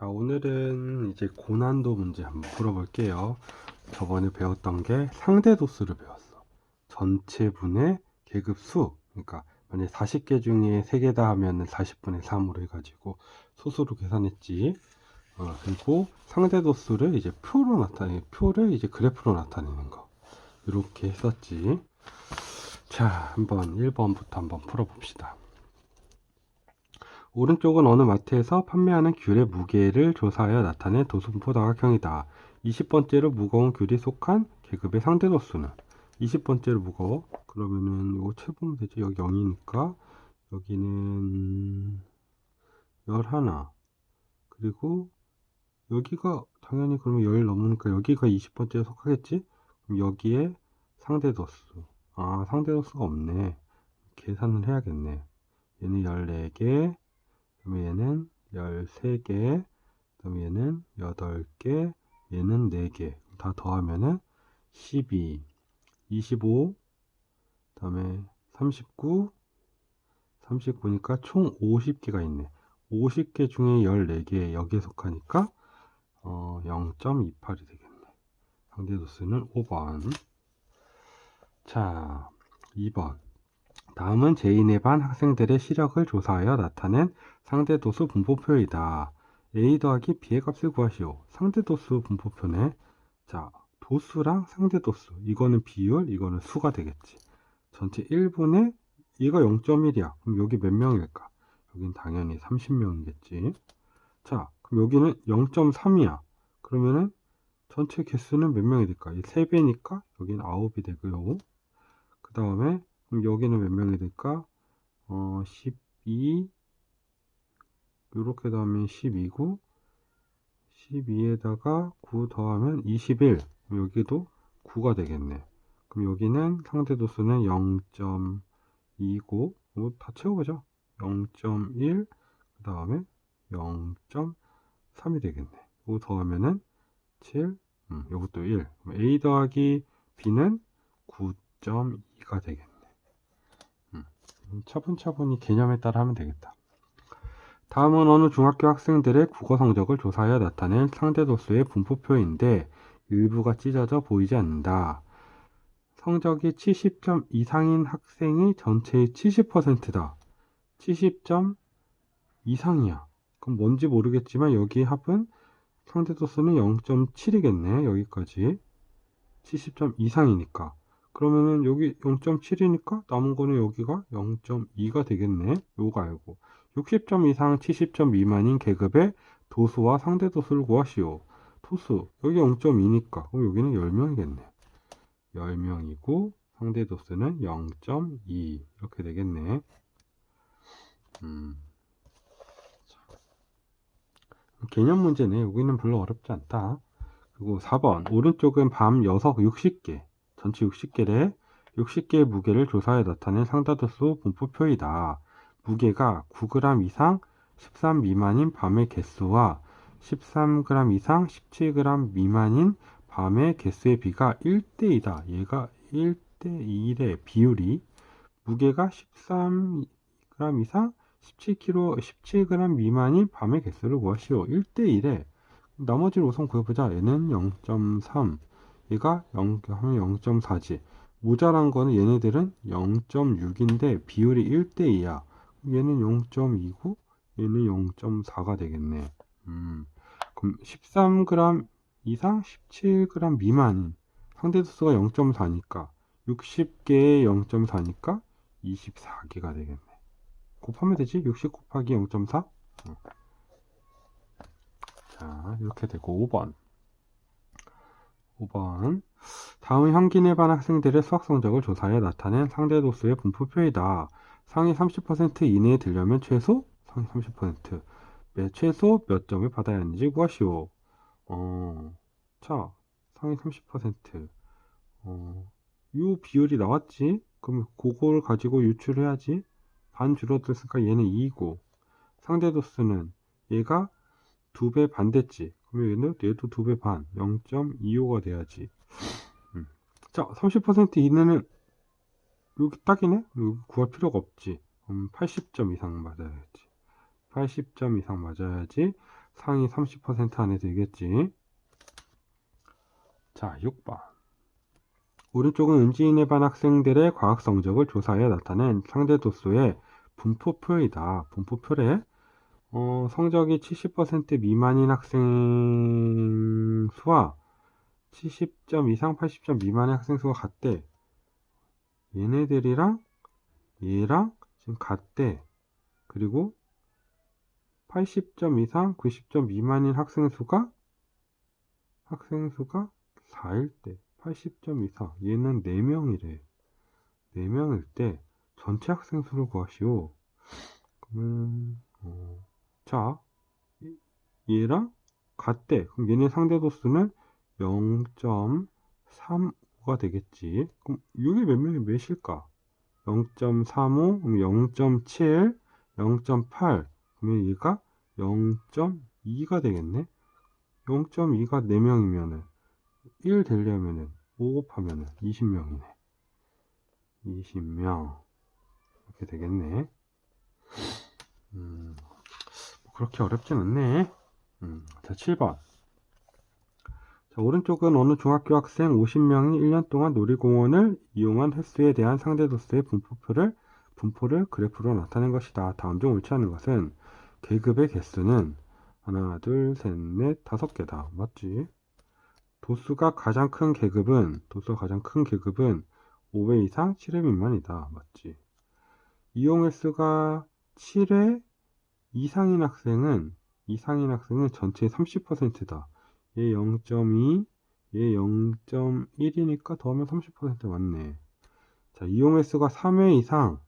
자, 오늘은 이제 고난도 문제 한번 풀어볼게요. 저번에 배웠던 게 상대 도수를 배웠어. 전체 분의 계급 수. 그러니까 만약 40개 중에 3개다 하면은 40분의 3으로 해가지고 소수로 계산했지. 어, 그리고 상대 도수를 이제 표로 나타내, 표를 이제 그래프로 나타내는 거. 이렇게 했었지. 자, 한번 1번부터 한번 풀어봅시다. 오른쪽은 어느 마트에서 판매하는 귤의 무게를 조사하여 나타낸 도수분포 다각형이다. 20번째로 무거운 귤이 속한 계급의 상대 도수는 20번째로 무거워. 그러면은 이거 채보면 되지. 여기 0이니까 여기는 11. 그리고 여기가 당연히 그러면 10 넘으니까 여기가 20번째에 속하겠지? 그럼 여기에 상대 도수. 아, 상대 도수가 없네. 계산을 해야겠네. 얘는 14개, 그다음에 얘는 13개, 그다음에 얘는 8개, 얘는 4개. 다 더하면은 12, 25, 그다음에 39, 39니까 총 50개가 있네. 50개 중에 14개 여기에 속하니까 어, 0.28이 되겠네. 상대 도수는 5번. 자, 2번. 다음은 제2의 반 학생들의 시력을 조사하여 나타낸 상대 도수 분포표이다. A 더하기 B의 값을 구하시오. 상대 도수 분포표네. 자, 도수랑 상대 도수. 이거는 비율, 이거는 수가 되겠지. 전체 1분의 얘가 0.1이야. 그럼 여기 몇 명일까? 여긴 당연히 30명이겠지. 자, 그럼 여기는 0.3이야. 그러면은 전체 개수는 몇 명이 될까? 이 3배니까 여기는 9이 되고요. 그 다음에 그럼 여기는 몇 명이 될까? 어, 12, 요렇게 더하면 12고, 12에다가 9 더하면 21. 그럼 여기도 9가 되겠네. 그럼 여기는 상대 도수는 0.2고, 이거 다 채워보죠. 0.1, 그 다음에 0.3이 되겠네. 이거 더하면은 7, 음, 요것도 1. 그럼 A 더하기 B는 9.2가 되겠네. 차분차분히 개념에 따라 하면 되겠다. 다음은 어느 중학교 학생들의 국어 성적을 조사하여 나타낸 상대 도수의 분포표인데 일부가 찢어져 보이지 않는다. 성적이 70점 이상인 학생이 전체의 70%다. 70점 이상이야. 그럼 뭔지 모르겠지만 여기 합은 상대 도수는 0.7이겠네. 여기까지. 70점 이상이니까. 그러면은 여기 0.7이니까 남은 거는 여기가 0.2가 되겠네. 요거 알고. 60점 이상 70점 미만인 계급의 도수와 상대 도수를 구하시오. 도수 여기 0.2니까 그럼 여기는 10명이겠네. 10명이고 상대 도수는 0.2 이렇게 되겠네. 음. 개념 문제네. 여기는 별로 어렵지 않다. 그리고 4번 오른쪽은 밤 6, 60개 전체 60개래 60개의 무게를 조사해 나타낸 상다도수 분포표이다. 무게가 9g 이상 13 미만인 밤의 개수와 13g 이상 17g 미만인 밤의 개수의 비가 1대2다. 얘가 1대2의 비율이 무게가 13g 이상 17kg, 17g 미만인 밤의 개수를 구하시오. 1대1에 나머지를 우선 구해보자. 얘는 0.3, 얘가 0 하면 0.4지. 모자란 거는 얘네들은 0.6인데 비율이 1대 2야. 얘는 0.2고 얘는 0.4가 되겠네. 음, 그럼 13g 이상 17g 미만 상대도수가 0.4니까 60개에 0.4니까 24개가 되겠네. 곱하면 되지? 60 곱하기 0.4? 어. 자, 이렇게 되고 5번. 5번. 다음 형기내 반 학생들의 수학 성적을 조사해 나타낸 상대 도수의 분포표이다. 상위 30% 이내에 들려면 최소 상위 30%. 매 최소 몇 점을 받아야 하는지 구하시오. 어, 자, 상위 30%. 어, 이 비율이 나왔지? 그럼 그걸 가지고 유출해야지. 반 줄어들었으니까 얘는 2고 상대 도수는 얘가 두배 반 됐지. 그러면 얘는 얘도 두배 반, 0.25가 돼야지. 음. 자, 30% 이내는 여기 딱이네? 여기 구할 필요가 없지. 음, 80점 이상 맞아야지. 80점 이상 맞아야지 상위 30% 안에 들겠지. 자, 6번. 오른쪽은 은지인에 반 학생들의 과학 성적을 조사하여 나타낸 상대 도수의 분포표이다. 분포표래. 어, 성적이 70% 미만인 학생 수와 70점 이상 80점 미만의 학생 수가 같대. 얘네들이랑 얘랑 지금 같대. 그리고 80점 이상 90점 미만인 학생 수가 학생 수가 4일 때 80점 이상. 얘는 4명이래. 4명일 때 전체 학생 수를 구하시오. 그러면 어, 자 얘랑 같대 그럼 얘네 상대 도수는 0.35가 되겠지 그럼 이게 몇 명이 몇일까 0.35 그럼 0.7 0.8 그러면 얘가 0.2가 되겠네 0.2가 4명이면은 1 되려면은 5 곱하면은 20명이네. 20명. 이렇게 되겠네. 음, 뭐 그렇게 어렵진 않네. 음, 자, 7번. 자, 오른쪽은 어느 중학교 학생 50명이 1년 동안 놀이공원을 이용한 횟수에 대한 상대도수의 분포표를, 분포를 그래프로 나타낸 것이다. 다음 중 옳지 않은 것은 계급의 개수는 하나, 둘, 셋, 넷, 다섯 개다. 맞지? 도수가 가장 큰 계급은 도수가 가장 큰 계급은 5회 이상 7회 미만이다. 맞지? 이용 횟수가 7회 이상인 학생은 이상인 학생은 전체의 30%다. 얘 0.2, 얘 0.1이니까 더하면 30% 맞네. 자, 이용 횟수가 3회 이상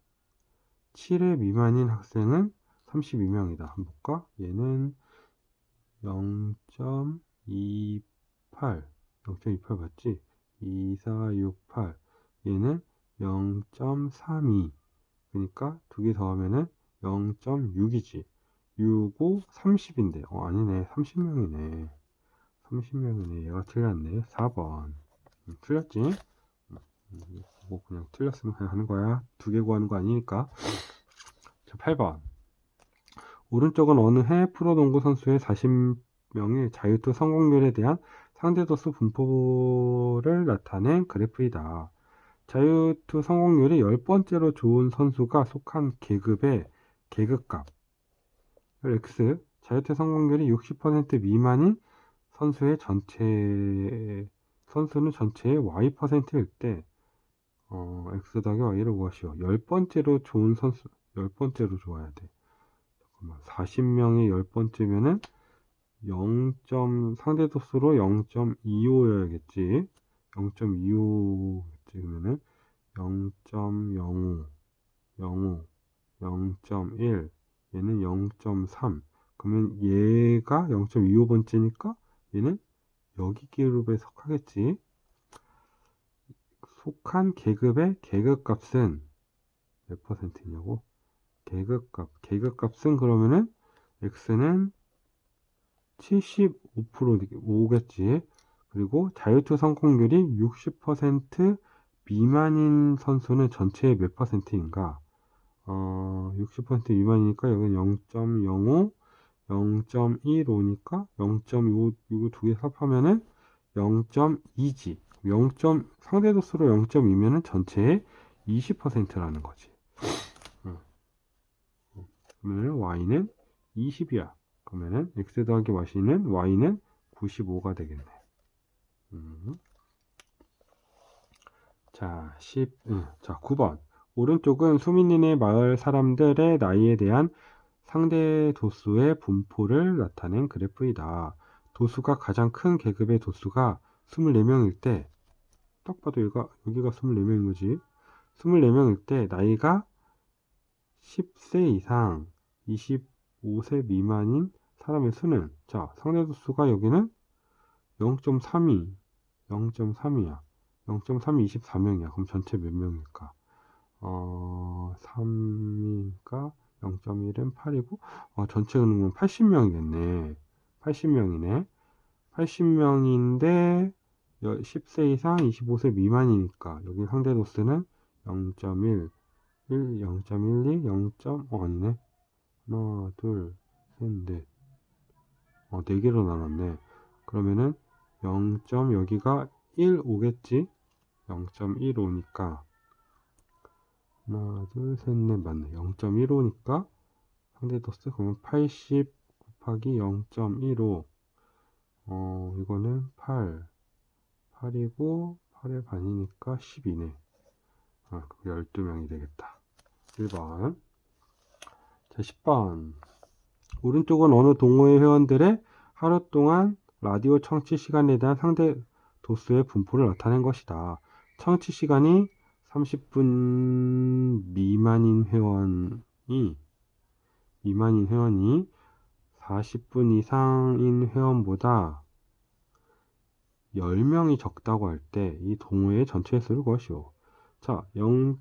7회 미만인 학생은 32명이다. 한번 볼까? 얘는 0.28 0.28 맞지? 2, 4, 6, 8 얘는 0.32 그러니까 두 개 더하면은 0.6이지 6, 5, 30인데 어 아니네. 30명이네. 30명이네. 얘가 틀렸네. 4번. 음, 틀렸지? 음, 뭐 그냥 틀렸으면 그냥 하는 거야. 두 개 구하는 거 아니니까. 자 8번. 오른쪽은 어느 해 프로농구 선수의 40명의 자유투 성공률에 대한 상대도수 분포를 나타낸 그래프이다. 자유투 성공률이 10번째로 좋은 선수가 속한 계급의 계급값 X 자유투 성공률이 60% 미만인 선수의 전체 선수는 전체의 Y%일 때 어, X 더하기 Y를 구하시오. 10번째로 좋은 선수 10번째로 좋아야 돼. 잠깐만 40명의 10번째면은 0. 상대 도수로 0.25여야겠지. 0.25겠지. 그러면은 0.05, 05, 0.1, 얘는 0.3. 그러면 얘가 0.25번째니까 얘는 여기 그룹에 속하겠지. 속한 계급의 계급값은 몇 퍼센트냐고? 계급값, 계급값은 그러면은 x는 75%오겠지. 그리고 자유투 성공률이 60% 미만인 선수는 전체의 몇 퍼센트인가? 어, 60% 미만이니까 여기는 0.05, 0.15니까 0.25, 이거 두개 합하면은 0.2지. 0. 상대 도수로 0.2면은 전체의 20%라는 거지. 그러면 y는 20이야. 그러면은 x 더하기 y는 y는 95가 되겠네. 음. 자, 10, 음, 자, 9번. 오른쪽은 수민이네 마을 사람들의 나이에 대한 상대 도수의 분포를 나타낸 그래프이다. 도수가 가장 큰 계급의 도수가 24명일 때, 딱 봐도 여기가, 여기가 24명인 거지. 24명일 때 나이가 10세 이상 25세 미만인 사람의 수는 자 상대 도 수가 여기는 0.32 0.3이야 0.3이 24명이야 그럼 전체 몇 명일까 어 3이니까 0.1은 8이고 어, 전체 그러면 80명이겠네 80명이네 80명인데 10세 이상 25세 미만이니까 여기 상대 도수는 0.1 1, 0.12, 0. 어 아니네 하나 둘 셋 넷 어, 4개로 나눴네. 그러면은 0. 여기가 1 오겠지? 0.15니까 하나, 둘, 셋, 넷 맞네. 0.15니까 상대 도수 그러면 80 곱하기 0.15 어, 이거는 8 8이고 8의 반이니까 12네. 아, 그럼 12명이 되겠다. 1번. 자, 10번. 오른쪽은 어느 동호회 회원들의 하루 동안 라디오 청취 시간에 대한 상대 도수의 분포를 나타낸 것이다. 청취 시간이 30분 미만인 회원이 미만인 회원이 40분 이상인 회원보다 10명이 적다고 할 때 이 동호회 전체 수를 구하시오. 자, 0.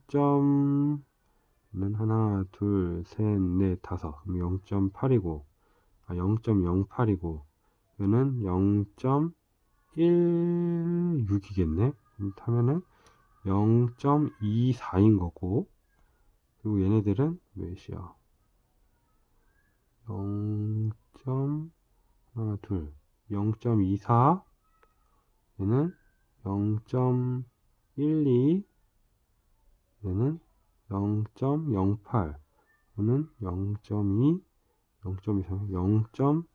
는 하나, 둘, 셋, 넷, 다섯. 그럼 0.8이고, 아, 0.08이고, 이거는 0.16이겠네? 하면은 0.24인 거고, 그리고 얘네들은 몇이야? 0. 하나, 둘, 0.24, 얘는 0.12, 얘는 0.08, 얘는 0.2, 0.23,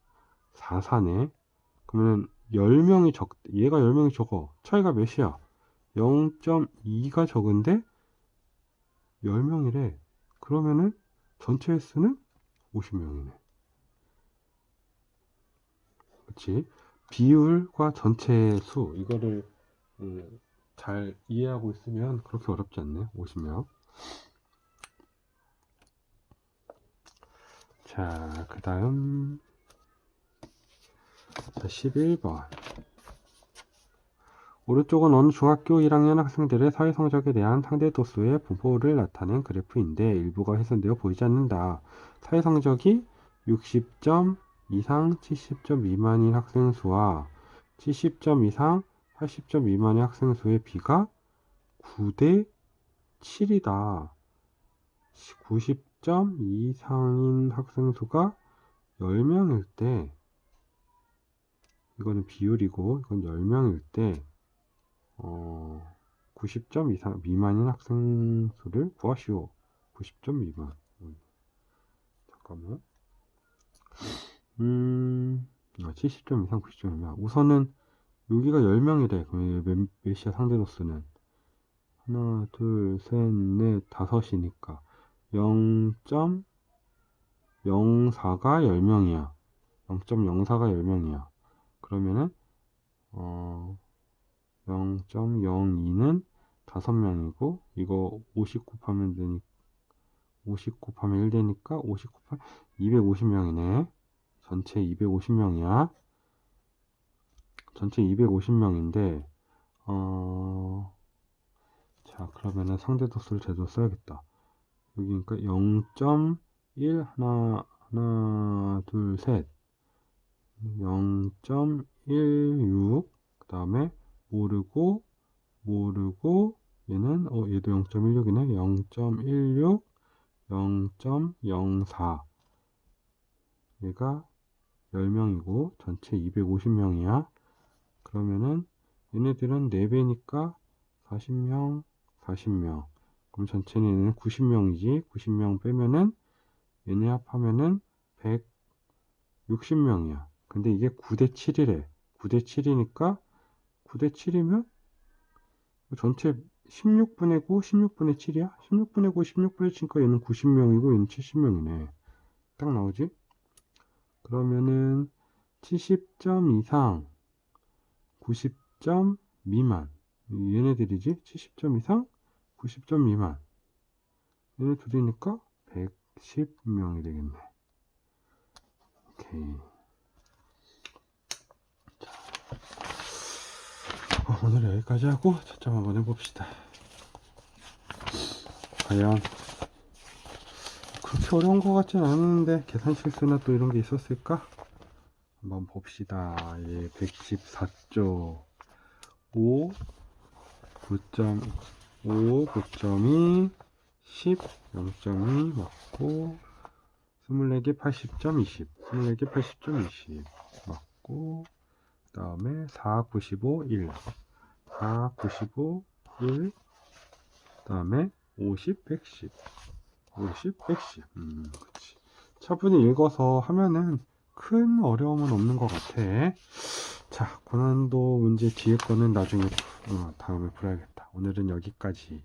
0.44네. 그러면 10명이 적, 얘가 10명이 적어. 차이가 몇이야? 0.2가 적은데 10명이래. 그러면은 전체 횟수는 50명이네. 그렇지? 비율과 전체 수 이거를 음, 잘 이해하고 있으면 그렇게 어렵지 않네. 50명. 자, 그 다음 11번 오른쪽은 어느 중학교 1학년 학생들의 사회 성적에 대한 상대 도수의 분포를 나타낸 그래프인데 일부가 훼손되어 보이지 않는다. 사회 성적이 60점 이상 70점 미만인 학생 수와 70점 이상 80점 미만의 학생 수의 비가 9대 7이다. 90점 이상인 학생 수가 10명일 때 이거는 비율이고 이건 10명일 때 어, 90점 이상 미만인 학생 수를 구하시오. 90점 미만. 음, 잠깐만. 음, 아, 70점 이상 90점 이면 우선은 여기가 10명이래. 그럼 몇, 몇이야 상대로스는 하나, 둘, 셋, 넷, 다섯이니까 0.04가 10명이야. 0.04가 10명이야. 그러면은 어 0.02는 5명이고 이거 50 곱하면 되니 50 곱하면 1 되니까 50 곱하면 250명이네. 전체 250명이야. 전체 250명인데 어 자, 그러면은 상대 도수를 제대로 써야겠다. 여기니까 0.1 하나 하나 둘 셋. 0.16 그 다음에 모르고 모르고 얘는 어 얘도 0.16이네. 0.16 0.04 얘가 10명이고 전체 250명이야. 그러면은 얘네들은 4배니까 40명 40명. 그럼 전체는 얘는 90명이지. 90명 빼면은 얘네 합하면은 160명이야. 근데 이게 9대 7이래. 9대 7이니까 9대 7이면 전체 16분의 9 16분의 7이야? 16분의 9 16분의 7니까 얘는 90명이고 얘는 70명이네. 딱 나오지? 그러면은 70점 이상 90점 미만. 얘네들이지? 70점 이상 90점 미만. 얘네 둘이니까 110명이 되겠네. 오케이 오늘 여기까지 하고 채점 한번 해봅시다 과연 그렇게 어려운 것 같진 않았는데 계산 실수나 또 이런 게 있었을까? 한번 봅시다. 예, 114조 5 9.5 9.2 10 0.2 맞고 24개 80점 20 24개 80점 20 맞고 그 다음에 4, 95, 1 4, 95, 1 그다음에 50, 110 50, 110 음, 그치. 차분히 읽어서 하면은 큰 어려움은 없는 것 같아. 자 고난도 문제 뒤에 거는 나중에 어, 다음에 풀어야겠다. 오늘은 여기까지